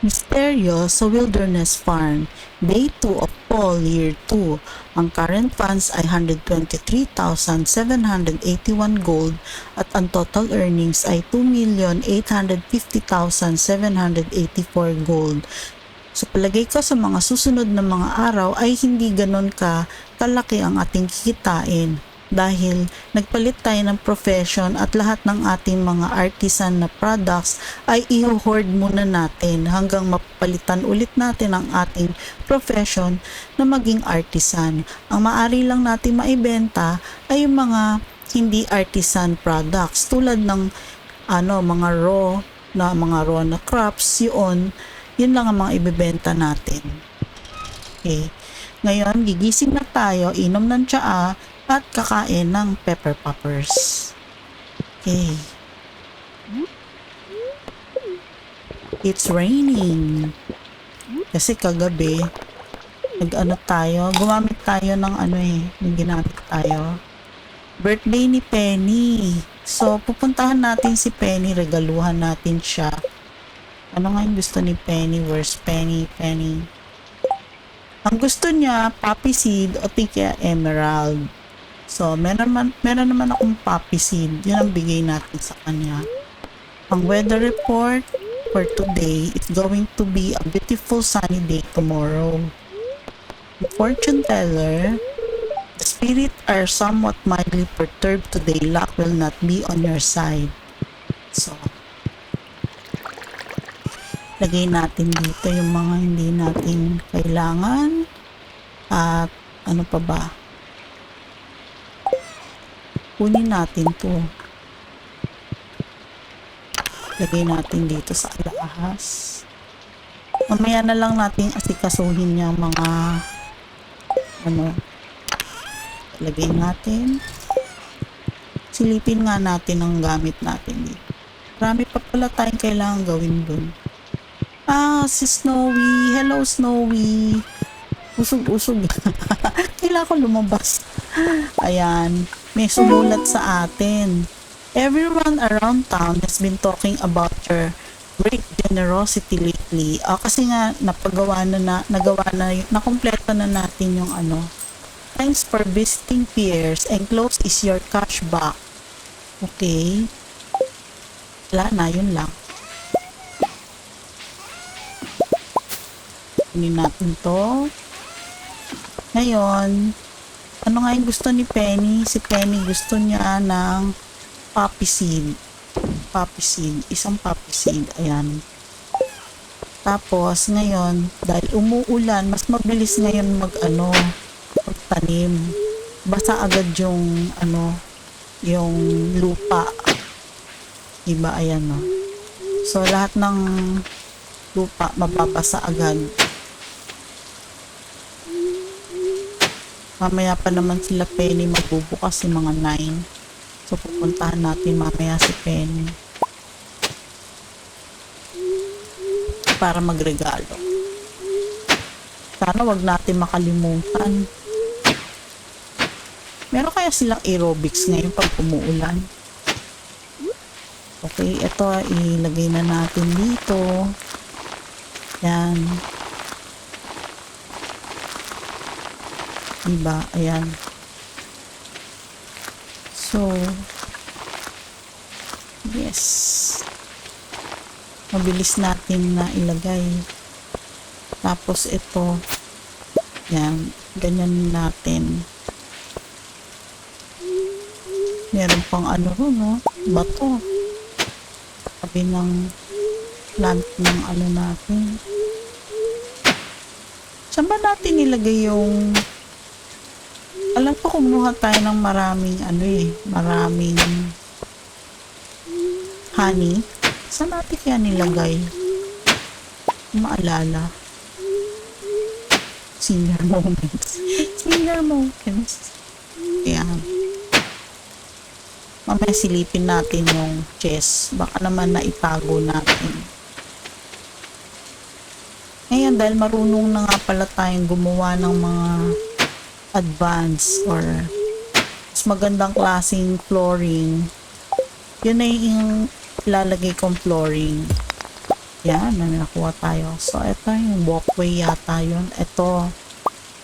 Misteryo sa Wilderness Farm, Day 2 of Fall, Year 2. Ang current funds ay 123,781 gold at ang total earnings ay 2,850,784 gold. So palagay ko sa mga susunod na mga araw ay hindi ganon ka kalaki ang ating kikitain dahil nagpalit tayo ng profession at lahat ng ating mga artisan na products ay i-hoard muna natin hanggang mapalitan ulit natin ang ating profession na maging artisan. Ang maari lang natin maibenta ay yung mga hindi artisan products tulad ng ano mga raw na mga raw na crops yun yun lang ang mga ibebenta natin. Okay. Ngayon, gigising na tayo, inom ng tsaa, at kakain ng pepper poppers. Okay. It's raining. Kasi kagabi, nag-ano tayo, gumamit tayo ng ano eh, yung ginamit tayo. Birthday ni Penny. So, pupuntahan natin si Penny, regaluhan natin siya. Ano nga yung gusto ni Penny? Where's Penny? Penny. Ang gusto niya, poppy seed o di kaya emerald. So, meron, man, meron naman akong poppy seed. Yun ang bigay natin sa kanya. Ang weather report for today, it's going to be a beautiful sunny day tomorrow. The fortune teller, the spirit are somewhat mildly perturbed today. Luck will not be on your side. So, lagay natin dito yung mga hindi natin kailangan. At ano pa ba? Kunin natin to. Lagay natin dito sa alahas mamaya na lang natin asikasuhin yung mga ano lagay natin. Silipin nga natin ang gamit natin dito marami pa pala tayong kailangan gawin dun. Ah si Snowy. Hello Snowy. Usog-usog. Kailangan ko lumabas. Ayan may sumulat sa atin. Everyone around town has been talking about your great generosity lately. Ah, kasi nga, napagawa na, na nagawa na, nakompleto na natin yung ano. Thanks for visiting peers. Enclosed is your cash back. Okay. Wala na, yun lang. Kunin natin to. Ngayon, ano nga yung gusto ni Penny? Si Penny gusto niya ng poppy seed. Poppy seed. Isang poppy seed. Ayan. Tapos, ngayon, dahil umuulan, mas mabilis ngayon mag, ano, magtanim. Basa agad yung, ano, yung lupa. Diba? Ayan, no? So, lahat ng lupa mababasa agad. Mamaya pa naman sila Penny magbubukas yung mga 9. So pupuntahan natin mamaya si Penny. Para magregalo. Sana wag natin makalimutan. Meron kaya silang aerobics ngayon pag umuulan? Okay, ito ilagay na natin dito. Yan. Diba? Ayan. So, yes. Mabilis natin na ilagay. Tapos ito, yan, ganyan natin. Meron pang ano ro, no? Bato. Sabi ng plant ng ano natin. Saan ba natin ilagay yung alam ko kumuha tayo ng maraming ano eh, maraming honey. Saan natin kaya nilagay? Maalala. Senior moments. Senior moments. Ayan. Mamaya silipin natin yung chest. Baka naman na itago natin. Ngayon, dahil marunong na nga pala tayong gumawa ng mga advanced or mas magandang klaseng flooring, yun na yung ilalagay kong flooring. Yan, may nakuha tayo. So, ito yung walkway yata yun. Ito,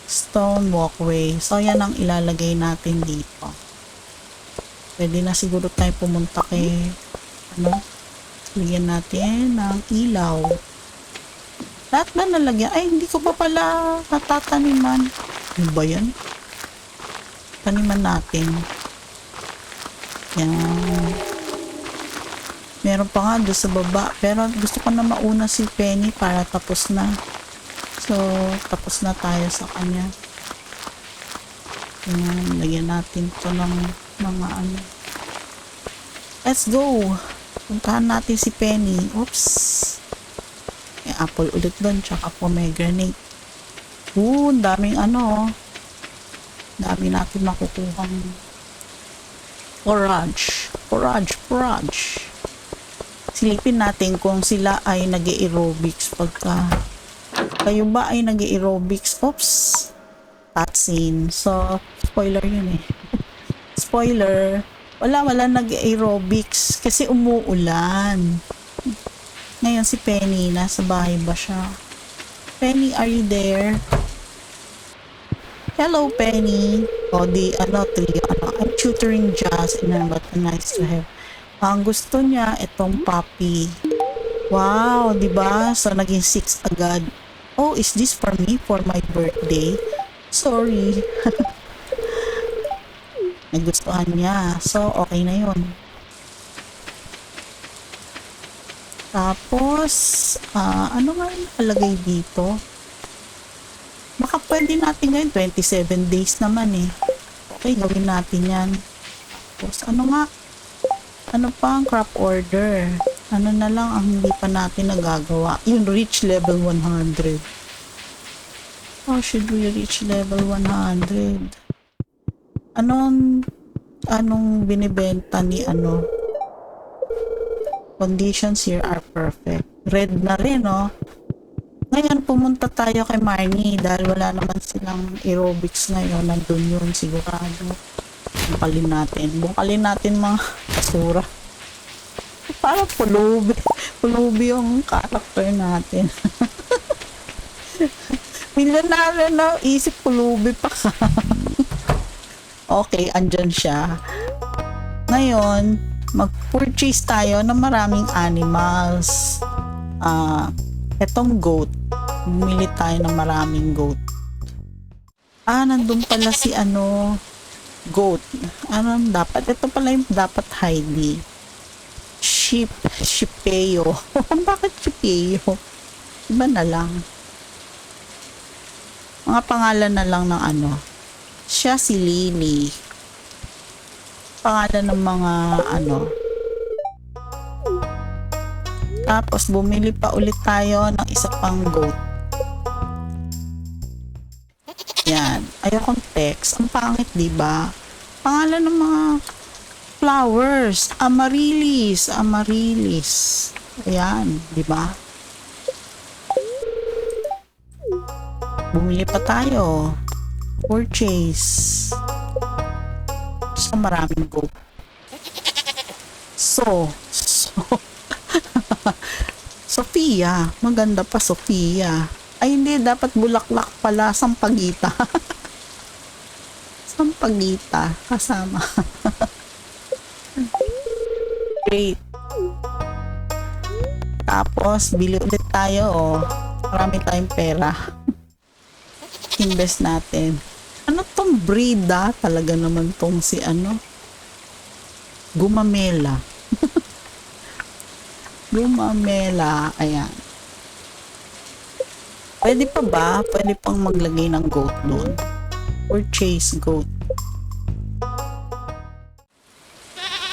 stone walkway. So, yan ang ilalagay natin dito. Pwede na siguro tayo pumunta kay, ano, lagyan natin ng ilaw. Lahat na nalagyan. Ay, hindi ko pa pala natataniman. Ano ba yan? Taniman natin. Yan. Meron pa nga doon sa baba. Pero gusto ko na mauna si Penny para tapos na. So, tapos na tayo sa kanya. Yan. Lagyan natin to ng mga ano. Let's go! Puntahan natin si Penny. Oops! May apple ulit doon. Tsaka pomegranate. Oo, daming ano. oh. Dami natin makukuhang forage. Forage, forage. Silipin natin kung sila ay nag aerobics pagka kayo ba ay nag aerobics Oops! Cutscene. So, spoiler yun eh. spoiler. Wala, wala nag aerobics kasi umuulan. Ngayon si Penny, nasa bahay ba siya? Penny, are you there? Hello, Penny. O, di, ano, three, ano, I'm tutoring jazz and I'm nice to have. Ang gusto niya, itong puppy. Wow, di ba? So, naging six agad. Oh, is this for me? For my birthday? Sorry. Nagustuhan niya. So, okay na yun. Tapos, ah, ano nga yung nakalagay dito? Baka pwede natin ngayon, 27 days naman eh. Okay, gawin natin yan. Tapos, ano nga? Ano pa ang crop order? Ano na lang ang hindi pa natin nagagawa? Yung reach level 100. How should we reach level 100? Anong, anong binibenta ni ano? Conditions here are perfect. Red na rin, no? Ngayon, pumunta tayo kay Marnie dahil wala naman silang aerobics ngayon. Nandun yun, sigurado. Bukalin natin. Bukalin natin mga basura. Parang pulubi. Pulubi yung character natin. Minsan na isip pulubi pa ka. okay, andyan siya. Ngayon, mag-purchase tayo ng maraming animals. Ah, etong goat. Bumili tayo ng maraming goat. Ah, nandun pala si ano, goat. Ano dapat? Ito pala yung dapat Heidi. Sheep, Shipeo. Bakit Shipeo? Iba na lang. Mga pangalan na lang ng ano. Siya si Lily. Pangalan ng mga ano. Tapos bumili pa ulit tayo ng isa pang goat. Yan. Ayokong text. Ang pangit, di ba? Pangalan ng mga flowers. Amaryllis. Amaryllis. Ayan, di ba? Bumili pa tayo. Purchase. So, maraming goat. So, so, Sofia. Maganda pa, Sofia. Ay, hindi. Dapat bulaklak pala. Sampagita. Sampagita. Kasama. Great. Tapos, bili ulit tayo. Oh. Marami tayong pera. Invest natin. Ano tong breed ah? Talaga naman tong si ano? Gumamela. Gumamela. Ayan. Pwede pa ba? Pwede pang maglagay ng goat doon. Purchase goat.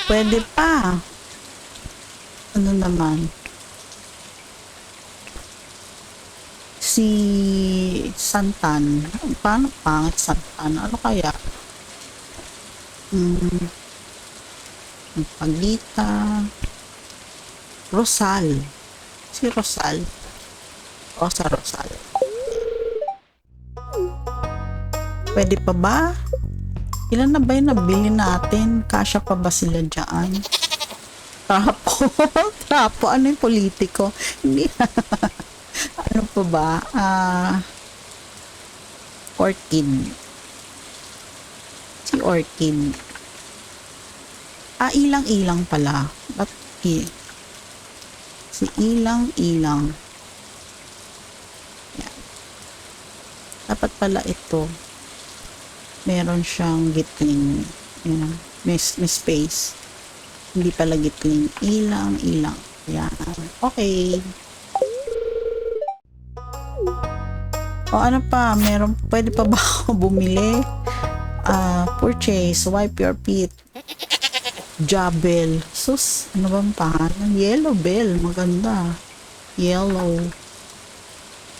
Pwede pa. Ano naman? Si Santan. Paano pangit Santan? Ano kaya? Hmm. Paglita. Rosal. Si Rosal. Rosa Rosal. Pwede pa ba? Ilan na ba yung nabili natin? Kasya pa ba sila dyan? Trapo. Trapo. Ano yung politiko? Hindi. ano pa ba? Ah... orchid. Si orchid. Ah, ilang-ilang pala. Ba't i? Si ilang-ilang. Yan. Dapat pala ito. Meron siyang gitling. Yan. May, may space. Hindi pala gitling. Ilang-ilang. Yan. Okay. O ano pa, meron, pwede pa ba ako bumili? Ah, purchase, wipe your feet. Jabel. Sus, ano bang pangalan? Yellow Bell, maganda. Yellow.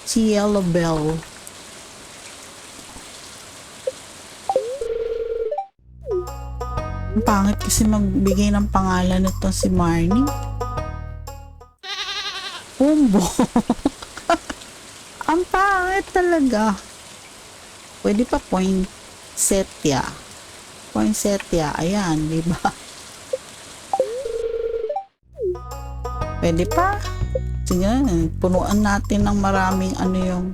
Si Yellow Bell. Ang pangit kasi magbigay ng pangalan nito si Marnie. Umbo. Ang pangit talaga. Pwede pa poinsettia. Poinsettia. Ayan, di ba? Pwede pa. Sige, punuan natin ng maraming ano yung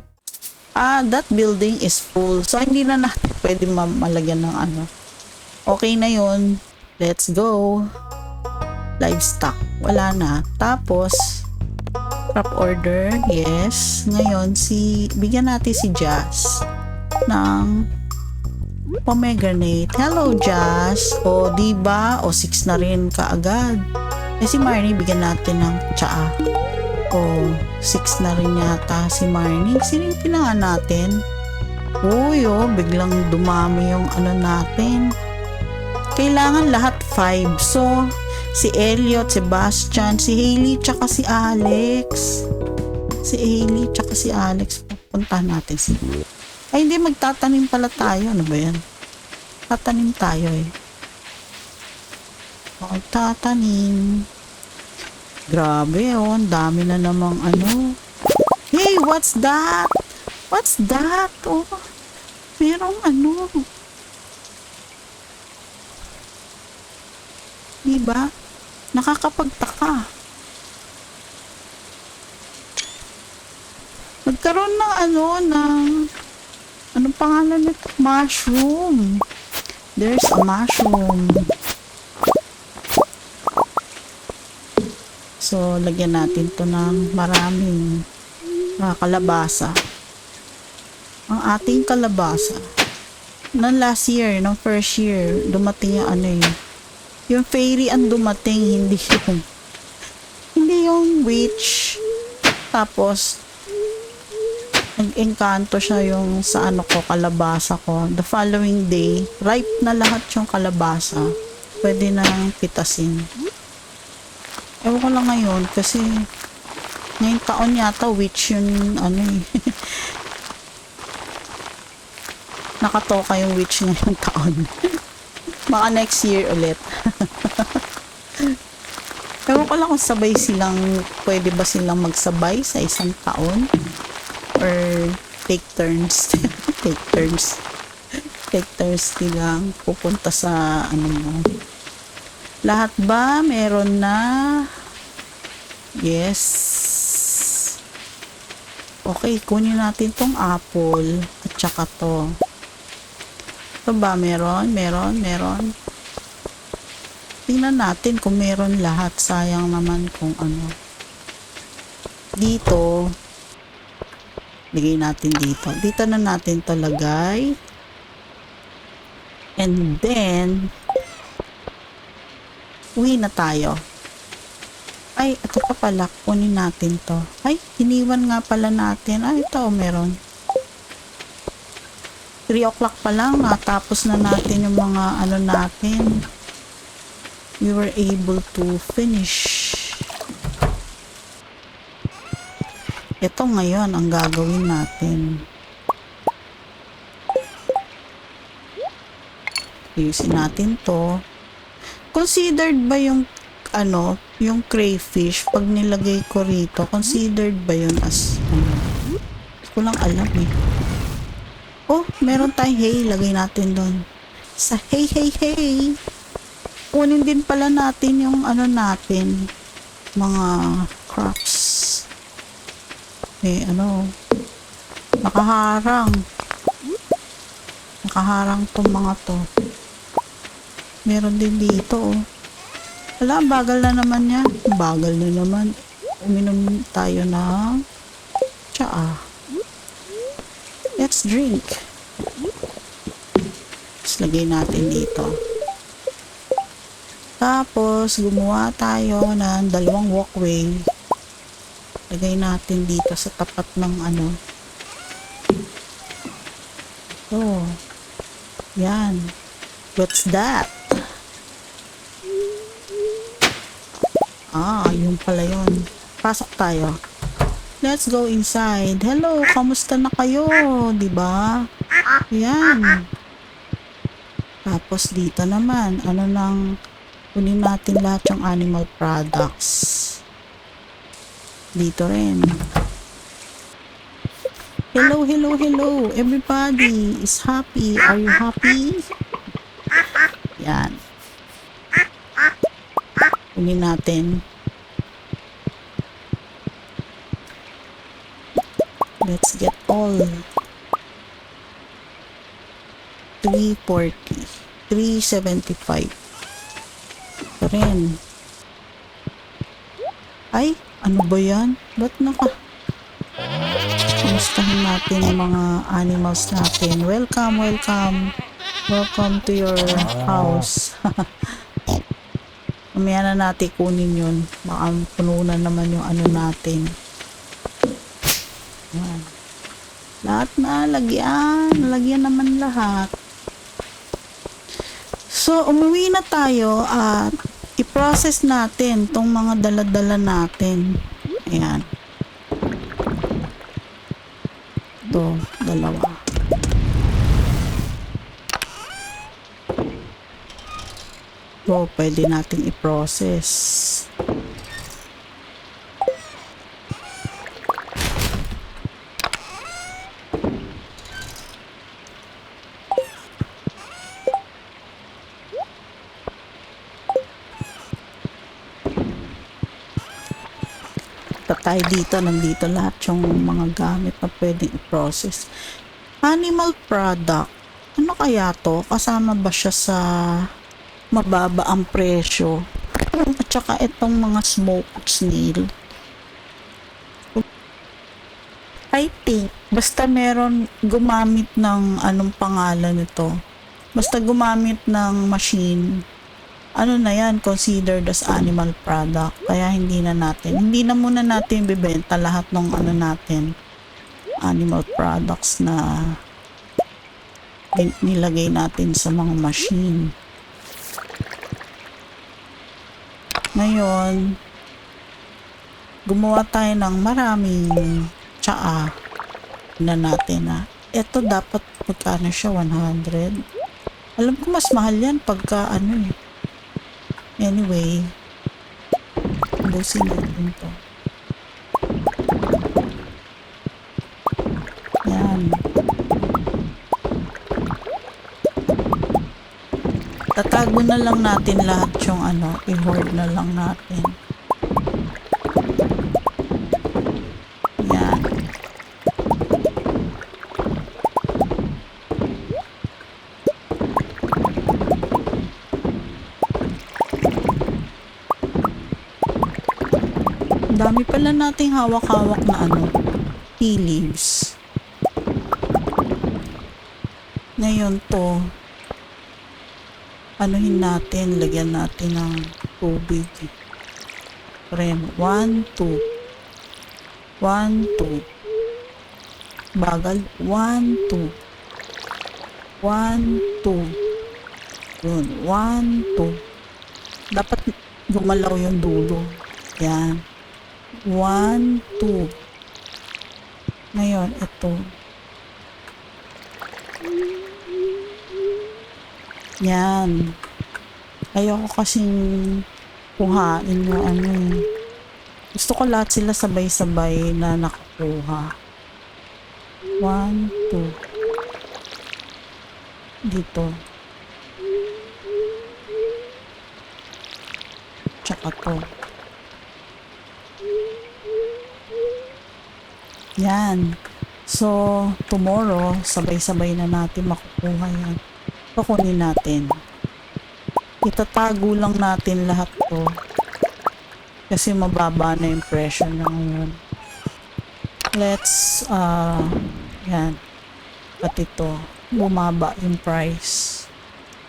Ah, that building is full. So, hindi na natin pwede ma- malagyan ng ano. Okay na yun. Let's go. Livestock. Wala na. Tapos, crop order. Yes. Ngayon, si, bigyan natin si Jazz ng pomegranate. Hello, Jazz. O, di ba? O, 6 na rin kaagad. Eh, si Marnie, bigyan natin ng tsaa. O, 6 na rin yata si Marnie. Sino yung pinangan natin? Uy, oh, biglang dumami yung ano natin. Kailangan lahat 5. So, si Elliot, si Bastian, si Hailey, tsaka si Alex. Si Hailey, tsaka si Alex. Puntahan natin si Ay, hindi, magtatanim pala tayo. Ano ba yan? Tatanim tayo eh. Magtatanim. Grabe, oh. Ang dami na namang ano. Hey, what's that? What's that? Oh, merong ano. Diba? Nakakapagtaka. Nagkaroon ng ano, ng anong pangalan nito? Mushroom. There's a mushroom. So, lagyan natin to ng maraming mga kalabasa. Ang ating kalabasa. Nang last year, nung first year, dumating yung ano yun. Yung fairy ang dumating, hindi yung hindi yung witch. Tapos, nag-engkanto siya yung sa ano ko, kalabasa ko. The following day, ripe na lahat yung kalabasa. Pwede na pitasin. Ewan ko lang ngayon kasi ngayong taon yata witch yun ano eh. Nakatoka yung witch ngayong taon. Baka next year ulit. Ewan ko lang kung sabay silang, pwede ba silang magsabay sa isang taon? Or take turns. take turns. Take turns nilang pupunta sa ano mo. Lahat ba meron na? Yes. Okay, kunin natin tong apple at saka to. Ito ba meron? Meron? Meron? Tingnan natin kung meron lahat. Sayang naman kung ano. Dito, Lagay natin dito. Dito na natin to. And then, uwi na tayo. Ay, ito pa pala. Kunin natin to. Ay, iniwan nga pala natin. Ay, ito, meron. 3 o'clock pa lang. Natapos na natin yung mga ano natin. We were able to finish. Ito ngayon ang gagawin natin. Ayusin natin to. Considered ba yung ano, yung crayfish pag nilagay ko rito, considered ba yun as ano? Ko lang alam eh. Oh, meron tayong hay, lagay natin doon. Sa hey hey hey. kunin din pala natin yung ano natin, mga crops. Eh, ano, nakaharang. Nakaharang tong mga to. Meron din dito, oh. Wala, bagal na naman yan. Bagal na naman. Uminom tayo ng tsaa. Let's drink. Tapos lagay natin dito. Tapos, gumawa tayo ng dalawang walkway. Lagay natin dito sa tapat ng ano. Oh. Yan. What's that? Ah, yun pala yun. Pasok tayo. Let's go inside. Hello, kamusta na kayo? 'Di ba? Yan. Tapos dito naman, ano nang kunin natin lahat yung animal products. Dito rin. Hello, hello, hello. Everybody is happy. Are you happy? Yan. Kunin natin. Let's get all. 340. 375. Ito rin. Ay, ano ba yan? Ba't naka... Kamustahin natin yung mga animals natin. Welcome, welcome. Welcome to your house. Mamaya na natin kunin yun. Baka puno na naman yung ano natin. Yan. Lahat na, lagyan. Lagyan naman lahat. So, umuwi na tayo at i-process natin tong mga dala-dala natin. Ayan. Ito, dalawa. Ito, pwede natin i-process. Punta tayo dito, nandito lahat yung mga gamit na pwedeng i-process. Animal product. Ano kaya to? Kasama ba siya sa mababa ang presyo? At saka itong mga smoked snail. I think, basta meron gumamit ng anong pangalan nito. Basta gumamit ng machine, ano na yan, considered as animal product. Kaya hindi na natin, hindi na muna natin bibenta lahat ng ano natin, animal products na nilagay natin sa mga machine. Ngayon, gumawa tayo ng maraming tsaa na natin na ito dapat magkano siya 100 alam ko mas mahal yan pagka ano eh Anyway, ubusin natin to. Yan. Tatago na lang natin lahat yung ano, i-hoard na lang natin. Dami pala nating hawak-hawak na ano, tea leaves. Ngayon to, anuhin natin, lagyan natin ng tubig. Ren, 1, 2. 1, 2. Bagal, 1, 2. 1, 2. Yun, 1, 2. Dapat gumalaw yung dulo. Yan. 1, 2. Ngayon, ito. Yan. Ayoko kasing kuhain yung ano eh. Gusto ko lahat sila sabay-sabay na nakakuha. 1, 2. Dito. tsaka to. Yan. So, tomorrow, sabay-sabay na natin makukuha yan. Kukunin natin. Itatago lang natin lahat to. Kasi mababa na yung presyo na ngayon. Let's, uh, yan. Pati ito, bumaba yung price.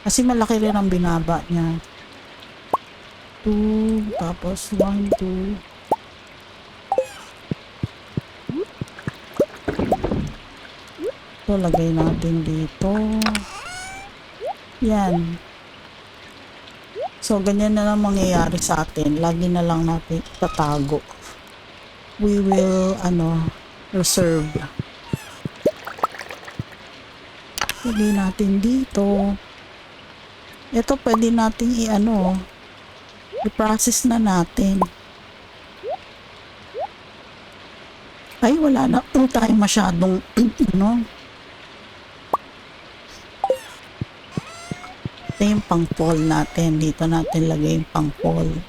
Kasi malaki rin ang binaba niya. 2, tapos 1, 2. Ito, lagay natin dito. Yan. So, ganyan na lang mangyayari sa atin. Lagi na lang natin tatago. We will, ano, reserve. Lagay natin dito. Ito, pwede nating i-ano, i-process na natin. Ay, wala na po tayo masyadong, ano, Ito yung pang-fall natin. Dito natin lagay yung pang-fall.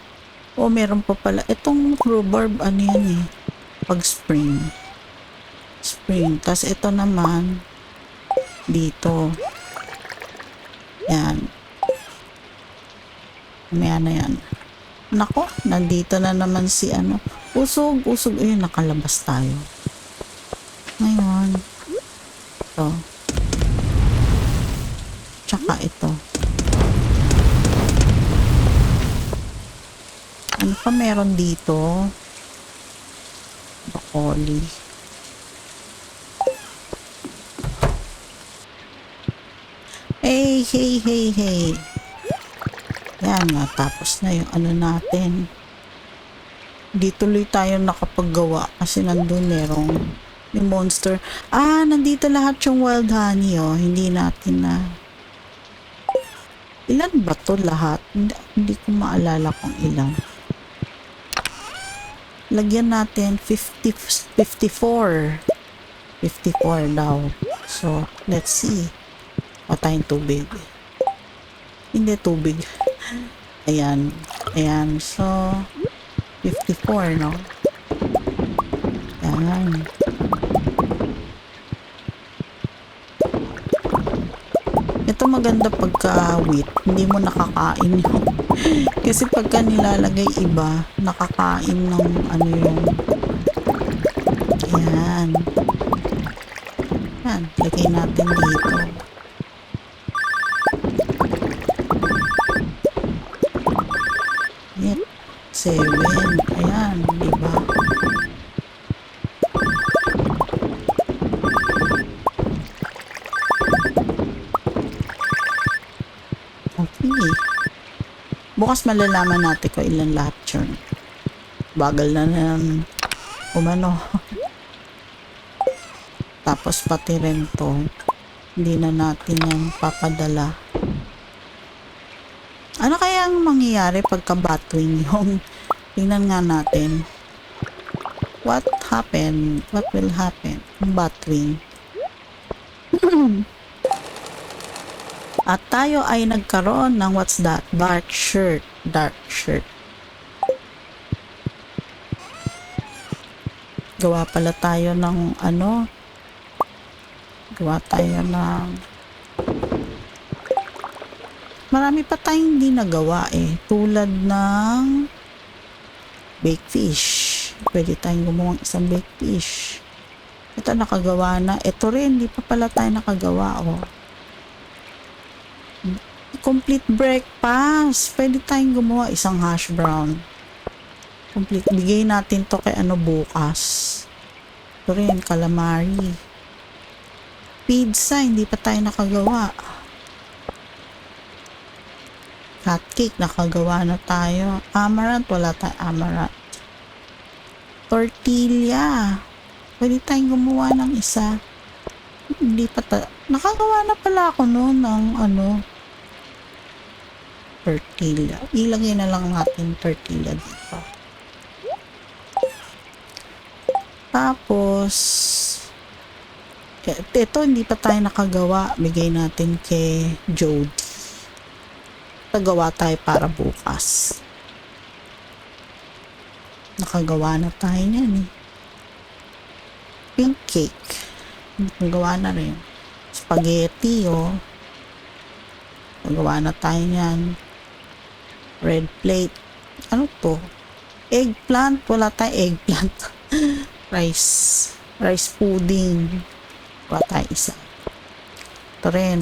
O, meron pa pala. Itong rhubarb, ano yan eh. Pag spring. Spring. Tapos ito naman, dito. Yan. Maya na yan. Nako, nandito na naman si ano. Usog, usog. Ayun, nakalabas tayo. Ngayon. Ito. Tsaka ito. Ano pa meron dito? Broccoli. Hey, hey, hey, hey. Yan, natapos na yung ano natin. Di tuloy tayo nakapaggawa kasi nandun merong yung monster. Ah, nandito lahat yung wild honey, oh. Hindi natin na... Ilan ba to lahat? Hindi, hindi ko maalala kung ilan lagyan natin 50, 54. 54 daw. So, let's see. Patayin tubig. Hindi tubig. Ayan. Ayan. So, 54, no? Ayan. Ito maganda pagka wheat. Hindi mo nakakain yun. Kasi pagka nilalagay iba, nakakain ng ano yung Ayan. Ayan. Lagay natin dito. Ayan. Seven. Ayan. Diba? Okay. Bukas malalaman natin kung ilan lahat yun. Bagal na ng umano. Tapos pati rin to. Hindi na natin yan papadala. Ano kaya ang mangyayari pagka batwing yung tingnan nga natin. What happened? What will happen? Batwing. At tayo ay nagkaroon ng what's that? Dark shirt. Dark shirt. Gawa pala tayo ng ano? Gawa tayo ng Marami pa tayong hindi nagawa eh. Tulad ng baked fish. Pwede tayong gumawa ng isang baked fish. Ito nakagawa na. Ito rin, hindi pa pala tayo nakagawa oh complete breakfast. Pwede tayong gumawa isang hash brown. Complete. Bigay natin to kay ano bukas. Ito rin, calamari. Pizza, hindi pa tayo nakagawa. Hotcake, nakagawa na tayo. Amaranth, wala tayo amaranth. Tortilla. Pwede tayong gumawa ng isa. Hindi pa ta... Nakagawa na pala ako noon ng ano, tortilla. Ilagay na lang natin tortilla dito. Tapos, ito hindi pa tayo nakagawa. Bigay natin kay Jody. Nagawa tayo para bukas. nakagawa na tayo niyan eh. Pink cake. Nakagawa na rin. Spaghetti, oh. Nagawa na tayo niyan. Red plate. Ano to? Eggplant. Wala tayo eggplant. Rice. Rice pudding. Wala tayo isa. Ito rin.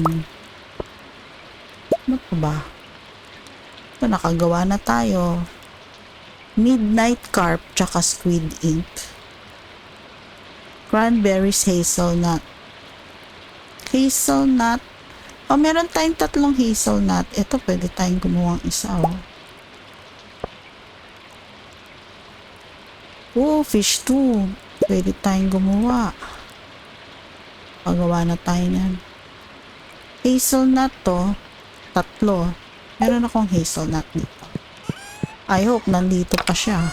Ano pa ba? Ito, nakagawa na tayo. Midnight Carp tsaka Squid Ink. Cranberries Hazelnut. Hazelnut. Oh, meron tayong tatlong hazelnut. Ito, pwede tayong gumawa isa, oh. Oh, fish too. Pwede tayong gumawa. Pagawa na tayo niyan. Hazelnut to. Tatlo. Meron akong hazelnut dito. I hope nandito pa siya.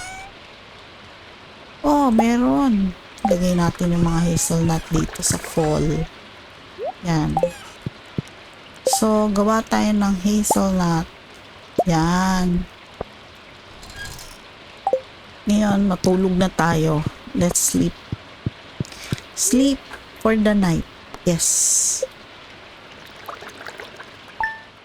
Oh, meron. Lagay natin yung mga hazelnut dito sa fall. Yan. So, gawa tayo ng hazelnut. Yan. Ngayon, matulog na tayo. Let's sleep. Sleep for the night. Yes.